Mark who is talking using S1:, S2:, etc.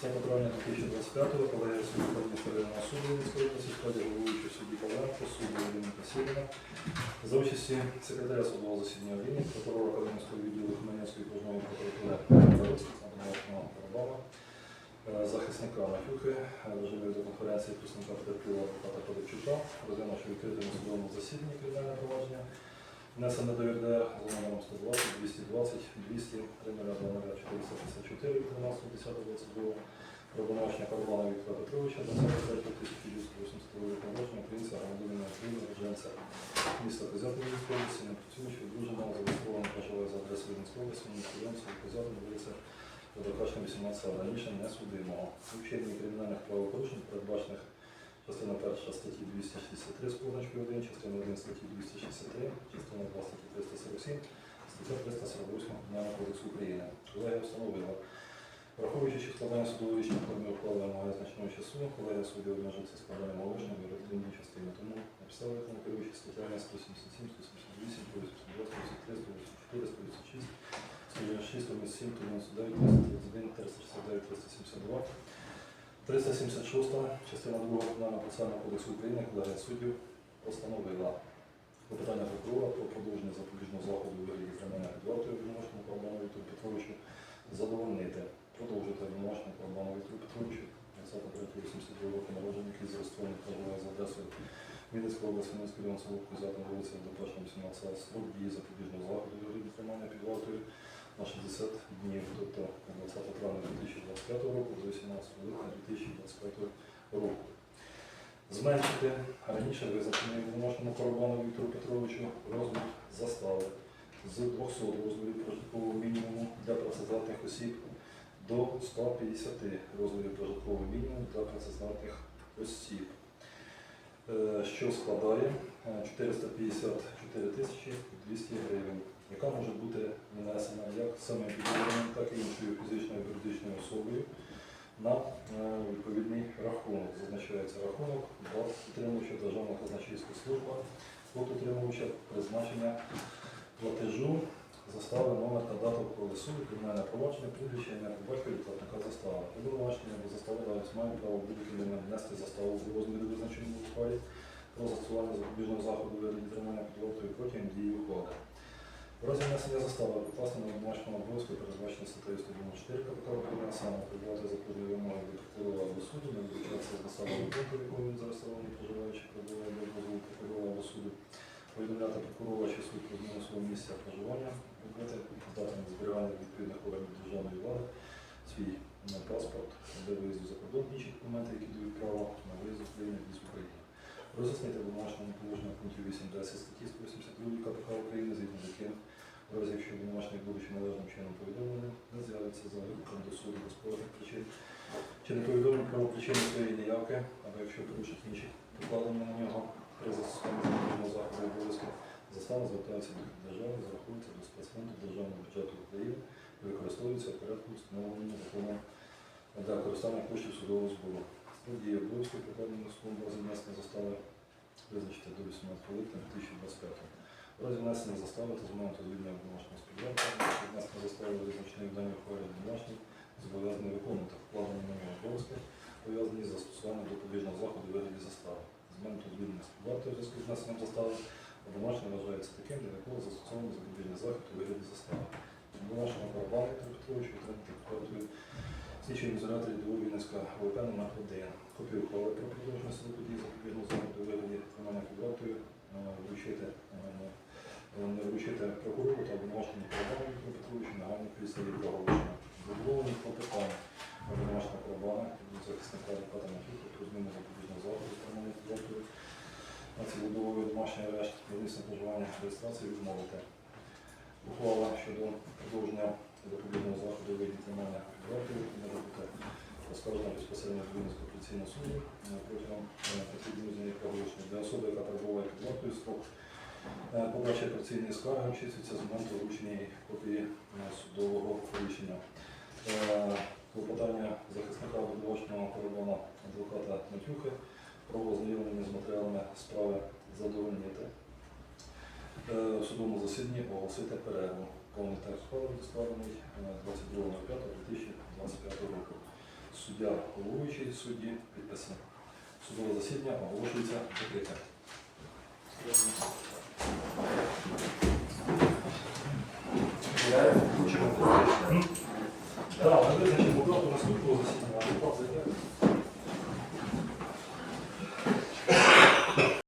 S1: 30 травня 2025 колегія суду Київського суду Вінницької області в складі головуючого судді Павленко, судді Ірини Касірина, за участі секретаря судового засідання Рівні, прокурора Калинівського відділу Хмельницької окружної прокуратури Олександра Карабава, е, захисника Матюхи, е, режимі відеоконференції представника потерпілого адвоката Подобчука, розглянувши відкритому судовому засіданні кримінальне провадження, внесене до ЄРДР за номером 120, 220, 200, 454 від 12.10.22, про обвинувачення Карбана Віктора Петровича, 23.1980 року народження, українця, громадянина України, міста Козятин Вінницької області, не працюючи, одруженого, зареєстрованого, за адресою Вінницької області, міського Козятин, вулиця Водокашна 18 раніше не судимого. У вчиненні кримінальних правопорушень, передбачених частина 1 статті 263 з позначкою 1, частина 1 статті 263, частина 2 статті 347, стаття 348 Кримінального кодексу України. Колегія встановила, враховуючи, що складання судового рішення формі ухвали вимагає значного часу, колегія суддів обмежується складанням оголошення в електронній частині. Тому на підставі виконання керуючи статтями 177, 178, 182, 183, 184, 186, 196, 197, 199, 331, 369, 372, 376, частина 2 Кримінального процесуального кодексу України, колегія суддів постановила попитання прокурора про продовження запобіжного заходу у вигляді тримання під вартою обвинуваченому Карбану Віктору Петровичу задовольнити, продовжити обвинувачення Карбану Віктору Петровичу 23 року народження, який зареєстрований проживає за адресою Вінницької області, Вінницької район село Козятин, вулиця до 18 строк дії запобіжного заходу у вигляді тримання на 60 днів, тобто 20 травня 2025 року до 18 липня 2025 року. Зменшити раніше визначений вимушеному Коробану Віктору Петровичу розмір застави з 200 розмірів прожиткового мінімуму для працездатних осіб до 150 розмірів прожиткового мінімуму для працездатних осіб, е, що складає е, 454 тисячі 200 гривень, яка може бути внесена як самим підприємцем, так і іншою фізичною і юридичною особою на е, відповідний рахунок. Зазначається рахунок до отримувача Державна казначейська служба, от отримувача призначення платежу, застави, номер та дату коли суду, кримінальне провадження, прізвище, ім'я по платника застави. Обвинувачення або заставодавець має право будь-який момент внести заставу у розмірі визначеному в ухвалі про застосування запобіжного заходу вигляді тримання під вартою дії уходи. В разі внесення застави. Покласти на домашньому обов'язку передбачено статтею 194 КПК України, саме прибувати законні вимоги до прокурора або суду, не виключатися з заставою пункту, в якому він зареєстрований, проживаючи, прибуває до дозволу прокурора або суду, повідомляти прокурора чи суд про зміну свого місця проживання, робити здати на зберігання відповідних органів державної влади, свій паспорт, де виїзду за кордон, інші документи, які дають право на виїзд України з України. Роз'яснити в домашньому положенні пунктів 8.10 статті 182 КПК України, згідно з яким в разі, якщо домашній будучи належним чином повідомленим, не з'явиться за викликом до суду без поважних причин, чи не повідомлень про причини своєї неявки, або якщо порушить інші покладені на нього при застосуванні запобіжного заходу обов'язків, застава звертається до держави, зарахується до спецфонду Державного бюджету України і використовується в порядку встановленому законом для використання коштів судового збору. Дії обов'язків покладені на судом разі внесення застави визначити до 18 липня 2025 в разі внесення застави та з моменту звільнення домашнього співвласника, внесення застави визначений в даній ухвалі домашній, зобов'язаний виконувати вкладені на нього обов'язки, пов'язані з застосуванням допобіжного заходу вигляді застави. З моменту звільнення співвласників у зв'язку з внесенням застави, а домашній вважається таким, для якого застосований запобіжний захід у вигляді застави. Домашнього Карабана Віктора Петровича отримати квартиру слідчої ізоляторі до Вінницька Номер 1. Копію ухвали про продовження суду події запобіжного заходу вигляді виконання під е, вручити е, не вручити прокурору та обвинувачення Карабана Віктору Петровичу нагальні підставі проголошення. Задоволені клопотання обвинувачення Карабана від захисника адвоката Матюха про зміну запобіжного заходу з тримання під вартою на цілодобовий домашній арешт, місце проживання реєстрації відмовити. Ухвала щодо продовження запобіжного заходу у виді тримання під вартою може бути оскаржена безпосередньо до Вінницького апеляційного суду е, протягом е, п'яти днів неї проголошення. Для особи, яка перебуває під вартою, строк е, подачі операційної скарги обчислюється з моменту вручення копії е, судового рішення. Е, Клопотання захисника обвинуваченого кордону адвоката Матюхи про ознайомлення з матеріалами справи задовольнити. Е, В судовому засіданні оголосити перерву. Повний текст складений е, 22.05.2025 року. суддя головуючий судді підписано. Судове засідання оголошується закрите.